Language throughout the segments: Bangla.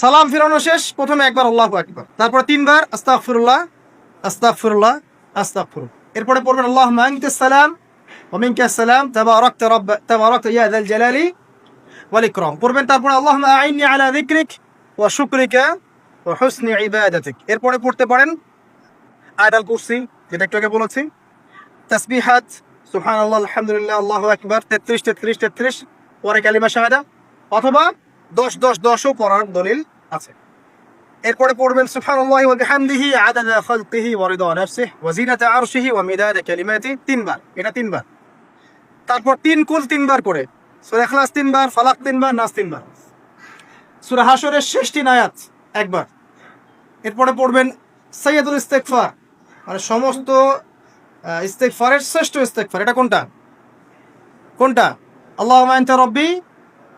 সালাম ফিরানো শেষ, প্রথমে একবার আল্লাহ আকবার। তারপরে তিনবার আস্তাকফিরুল্লাহ আস্তাকফিরুল্লাহ আস্তাকফিরুল এরপরে পড়বেন আল্লাহ মাহিনকে সালাম অমিনকে সালাম তাবারক রব তাবারক আল জালালি ওয়ালিক্রম পড়বেন তারপরে আল্লাহ আইনি আলা দিক্রিক ও শুক্রিকা ও হুসনি ইবাদাতিক। এরপরে পড়তে পারেন আয়দাল কুরসি, যেটা একটু আগে বলেছি, তাসবিহাত সুহান আল্লাহ আলহামদুলিল্লাহ, আল্লাহ আকবার, তেত্রিশ তেত্রিশ তেত্রিশ, পরে কালিমা শাহাদা, অথবা 10 10 10ও পড়ার দলিল আছে। এরপরে পড়বেন সুবহানাল্লাহি তিনবার। এটা তিনবার। তারপর তিন কুল তিনবার করে সূরা ইখলাস তিনবার ফালাক তিনবার নাস তিনবার। সূরা হাশরের শেষ তিন আয়াত একবার। এরপরে পড়বেন সৈয়দুল ইস্তেগফার। মানে সমস্ত আহ, ইস্তেগফারের শ্রেষ্ঠ ইস্তেগফার। এটা কোনটা? কোনটা? আল্লাহুম্মা আনতা রাব্বি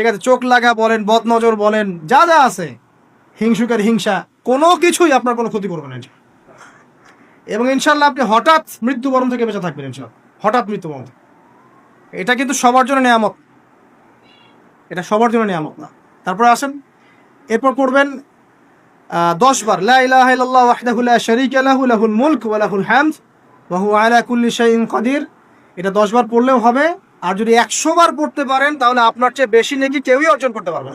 ঠিক আছে, চোখ লাগা বলেন, বদনজর বলেন, যা যা আছে, হিংসুকের হিংসা, কোনো কিছুই আপনার কোনো ক্ষতি করবে না। এবং ইনশাল্লাহ আপনি হঠাৎ মৃত্যুবরণ থেকে বেঁচে থাকবেন ইনশাল্লাহ হঠাৎ মৃত্যুবরণ এটা কিন্তু সবার জন্য নেয়ামত। এটা সবার জন্য নেয়ামত না। তারপরে আসেন, এরপর পড়বেন দশ বার লাহুল মুলক ওয়া লাহুল হামদ, ওয়া হুয়া আলা কুল্লি শাইইন কাদির। এটা দশ বার পড়লেও হবে। আর যদি একশো বার পড়তে পারেন, তাহলে আপনার চেয়ে বেশি নেকি কেউই অর্জন করতে পারবে